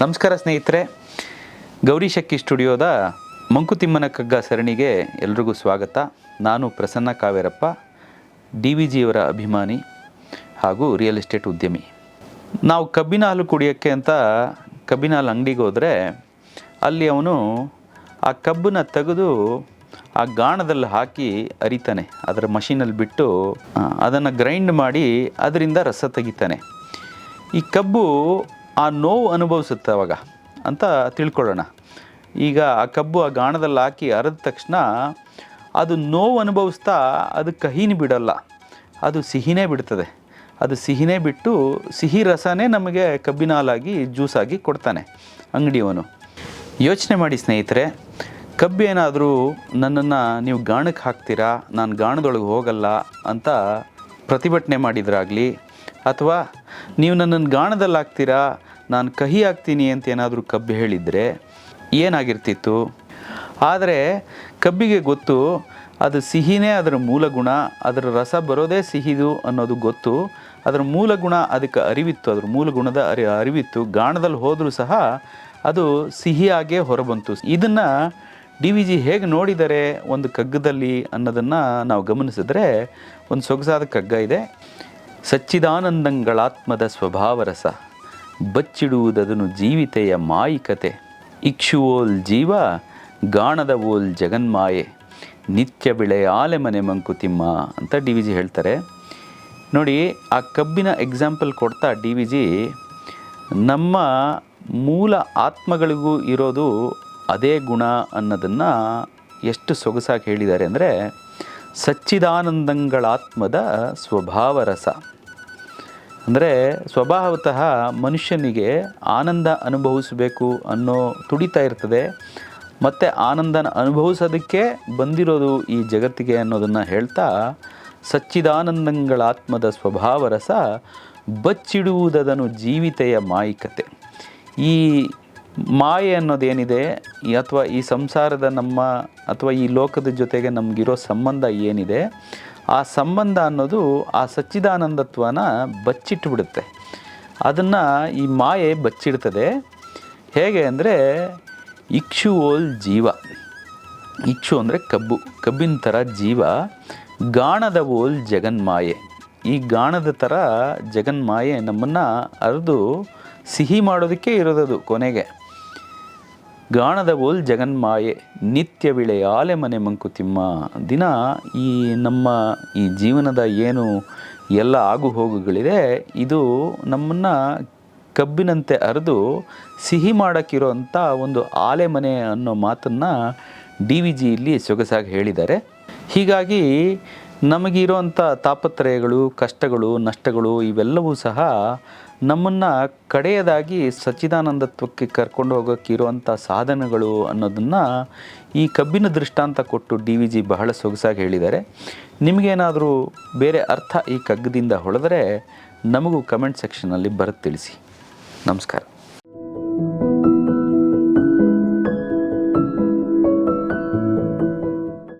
ನಮಸ್ಕಾರ ಸ್ನೇಹಿತರೆ, ಗೌರಿ ಶಕ್ಕಿ ಸ್ಟುಡಿಯೋದ ಮಂಕುತಿಮ್ಮನ ಕಗ್ಗ ಸರಣಿಗೆ ಎಲ್ರಿಗೂ ಸ್ವಾಗತ. ನಾನು ಪ್ರಸನ್ನ ಕಾವೇರಪ್ಪ, ಡಿ ವಿ ಜಿಯವರ ಅಭಿಮಾನಿ ಹಾಗೂ ರಿಯಲ್ ಎಸ್ಟೇಟ್ ಉದ್ಯಮಿ. ನಾವು ಕಬ್ಬಿನ ಹಾಲು ಕುಡಿಯೋಕ್ಕೆ ಅಂತ ಕಬ್ಬಿನ ಹಾಲು ಅಂಗಡಿಗೆ ಹೋದರೆ ಅಲ್ಲಿ ಅವನು ಆ ಕಬ್ಬನ್ನ ತೆಗೆದು ಆ ಗಾಣದಲ್ಲಿ ಹಾಕಿ ಅರಿತಾನೆ. ಅದರ ಮಷೀನಲ್ಲಿ ಬಿಟ್ಟು ಅದನ್ನು ಗ್ರೈಂಡ್ ಮಾಡಿ ಅದರಿಂದ ರಸ ತೆಗಿತಾನೆ. ಈ ಕಬ್ಬು ಆ ನೋವು ಅನುಭವಿಸುತ್ತೆ ಅವಾಗ ಅಂತ ತಿಳ್ಕೊಳ್ಳೋಣ. ಈಗ ಆ ಕಬ್ಬು ಆ ಗಾಣದಲ್ಲಿ ಹಾಕಿ ಅರೆದ ತಕ್ಷಣ ಅದು ನೋವು ಅನುಭವಿಸ್ತಾ ಅದು ಕಹಿನಿ ಬಿಡಲ್ಲ. ಅದು ಸಿಹಿನೇ ಬಿಡ್ತದೆ. ಅದು ಸಿಹಿನೇ ಬಿಟ್ಟು ಸಿಹಿ ರಸನೇ ನಮಗೆ ಕಬ್ಬಿನ ಹಾಲಾಗಿ ಜ್ಯೂಸಾಗಿ ಕೊಡ್ತಾನೆ ಅಂಗಡಿಯವನು. ಯೋಚನೆ ಮಾಡಿ ಸ್ನೇಹಿತರೆ ಕಬ್ಬೇನಾದರೂ ನನ್ನನ್ನು ನೀವು ಗಾಣಕ್ಕೆ ಹಾಕ್ತೀರಾ, ನಾನು ಗಾಣದೊಳಗೆ ಹೋಗಲ್ಲ ಅಂತ ಪ್ರತಿಭಟನೆ ಮಾಡಿದ್ರಾಗಲಿ ಅಥವಾ ನೀವು ನನ್ನನ್ನು ಗಾಣದಲ್ಲಿ ಹಾಕ್ತೀರಾ ನಾನು ಕಹಿ ಹಾಕ್ತೀನಿ ಅಂತ ಏನಾದರೂ ಕಬ್ಬು ಹೇಳಿದರೆ ಏನಾಗಿರ್ತಿತ್ತು? ಆದರೆ ಕಬ್ಬಿಗೆ ಗೊತ್ತು, ಅದು ಸಿಹಿನೇ ಅದರ ಮೂಲ ಗುಣ ಅದರ ರಸ ಬರೋದೇ ಸಿಹಿದು ಅನ್ನೋದು ಗೊತ್ತು. ಅದರ ಮೂಲ ಗುಣ ಅದಕ್ಕೆ ಅರಿವಿತ್ತು, ಅದರ ಮೂಲ ಗುಣದ ಅರಿ, ಅರಿವಿತ್ತು. ಗಾಣದಲ್ಲಿ ಹೋದರೂ ಸಹ ಅದು ಸಿಹಿಯಾಗೇ ಹೊರಬಂತು. ಇದನ್ನು ಡಿ ವಿ ಜಿ ಹೇಗೆ ನೋಡಿದರೆ ಒಂದು ಕಗ್ಗದಲ್ಲಿ ಅನ್ನೋದನ್ನು ನಾವು ಗಮನಿಸಿದ್ರೆ ಒಂದು ಸೊಗಸಾದ ಕಗ್ಗ ಇದೆ. ಸಚ್ಚಿದಾನಂದಂಗಳಾತ್ಮದ ಸ್ವಭಾವರಸ ಬಚ್ಚಿಡುವುದದನು ಜೀವಿತೆಯ ಮಾಯಿಕತೆ. ಇಕ್ಷುವೋಲ್ ಜೀವ ಗಾಣದ ಓಲ್ ಜಗನ್ಮಾಯೆ. ನಿತ್ಯ ಬೆಳೆ ಆಲೆ ಮನೆ ಮಂಕುತಿಮ್ಮ ಅಂತ ಡಿ ವಿ ಜಿ ಹೇಳ್ತಾರೆ. ನೋಡಿ, ಆ ಕಬ್ಬಿನ ಎಕ್ಸಾಂಪಲ್ ಕೊಡ್ತಾ ಡಿ ವಿ ಜಿ ನಮ್ಮ ಮೂಲ ಆತ್ಮಗಳಿಗೂ ಇರೋದು ಅದೇ ಗುಣ ಅನ್ನೋದನ್ನು ಎಷ್ಟು ಸೊಗಸಾಗಿ ಹೇಳಿದ್ದಾರೆ ಅಂದರೆ ಸಚ್ಚಿದಾನಂದಂಗಳಾತ್ಮದ ಸ್ವಭಾವ ರಸ. ಅಂದರೆ ಸ್ವಭಾವತಃ ಮನುಷ್ಯನಿಗೆ ಆನಂದ ಅನುಭವಿಸಬೇಕು ಅನ್ನೋ ತುಡಿತಾ ಇರ್ತದೆ. ಮತ್ತು ಆನಂದನ ಅನುಭವಿಸೋದಕ್ಕೆ ಬಂದಿರೋದು ಈ ಜಗತ್ತಿಗೆ ಅನ್ನೋದನ್ನು ಹೇಳ್ತಾ ಸಚ್ಚಿದಾನಂದಗಳಾತ್ಮದ ಸ್ವಭಾವ ರಸ ಬಚ್ಚಿಡುವುದದನು ಜೀವಿತೆಯ ಮಾಯಿಕತೆ. ಈ ಮಾಯೆ ಅನ್ನೋದೇನಿದೆ ಅಥವಾ ಈ ಸಂಸಾರದ ನಮ್ಮ ಅಥವಾ ಈ ಲೋಕದ ಜೊತೆಗೆ ನಮಗಿರೋ ಸಂಬಂಧ ಏನಿದೆ ಆ ಸಂಬಂಧ ಅನ್ನೋದು ಆ ಸಚ್ಚಿದಾನಂದತ್ವನ ಬಚ್ಚಿಟ್ಟು ಬಿಡುತ್ತೆ ಅದನ್ನು ಈ ಮಾಯೆ ಬಚ್ಚಿಡ್ತದೆ. ಹೇಗೆ ಅಂದರೆ ಇಕ್ಷು ಓಲ್ ಜೀವ. ಇಕ್ಷು ಅಂದರೆ ಕಬ್ಬು, ಕಬ್ಬಿನ ಥರ ಜೀವ, ಗಾಣದ ಓಲ್ ಜಗನ್ಮಾಯೆ. ಈ ಗಾಣದ ಥರ ಜಗನ್ಮಾಯೆ ನಮ್ಮನ್ನು ಅರಿದು ಸಿಹಿ ಮಾಡೋದಕ್ಕೆ ಇರೋದದು ಕೊನೆಗೆ. ಗಾಣದ ಓಲ್ ಜಗನ್ಮಾಯೆ ನಿತ್ಯ ವಿಳೆ ಆಲೆ ಮನೆ ಮಂಕುತಿಮ್ಮ ದಿನ ಈ ನಮ್ಮ ಈ ಜೀವನದ ಏನು ಎಲ್ಲ ಆಗು ಹೋಗುಗಳಿದೆ, ಇದು ನಮ್ಮನ್ನು ಕಬ್ಬಿನಂತೆ ಅರೆದು ಸಿಹಿ ಮಾಡೋಕ್ಕಿರೋಂಥ ಒಂದು ಆಲೆ ಮನೆ ಅನ್ನೋ ಮಾತನ್ನು ಡಿ ವಿ ಜಿ ಇಲ್ಲಿ ಸೊಗಸಾಗಿ ಹೇಳಿದ್ದಾರೆ. ಹೀಗಾಗಿ ನಮಗಿರುವಂಥ ತಾಪತ್ರಯಗಳು, ಕಷ್ಟಗಳು, ನಷ್ಟಗಳು ಇವೆಲ್ಲವೂ ಸಹ ನಮ್ಮನ್ನು ಕಡೆಯದಾಗಿ ಸಚ್ಚಿದಾನಂದತ್ವಕ್ಕೆ ಕರ್ಕೊಂಡು ಹೋಗೋಕ್ಕೆ ಇರುವಂಥ ಸಾಧನಗಳು ಅನ್ನೋದನ್ನು ಈ ಕಬ್ಬಿನ ದೃಷ್ಟಾಂತ ಕೊಟ್ಟು ಡಿ ವಿ ಜಿ ಬಹಳ ಸೊಗಸಾಗಿ ಹೇಳಿದ್ದಾರೆ. ನಿಮಗೇನಾದರೂ ಬೇರೆ ಅರ್ಥ ಈ ಕಗ್ಗದಿಂದ ಹೊಳೆದರೆ ನಮಗೂ ಕಮೆಂಟ್ ಸೆಕ್ಷನಲ್ಲಿ ಬರೆದು ತಿಳಿಸಿ. ನಮಸ್ಕಾರ.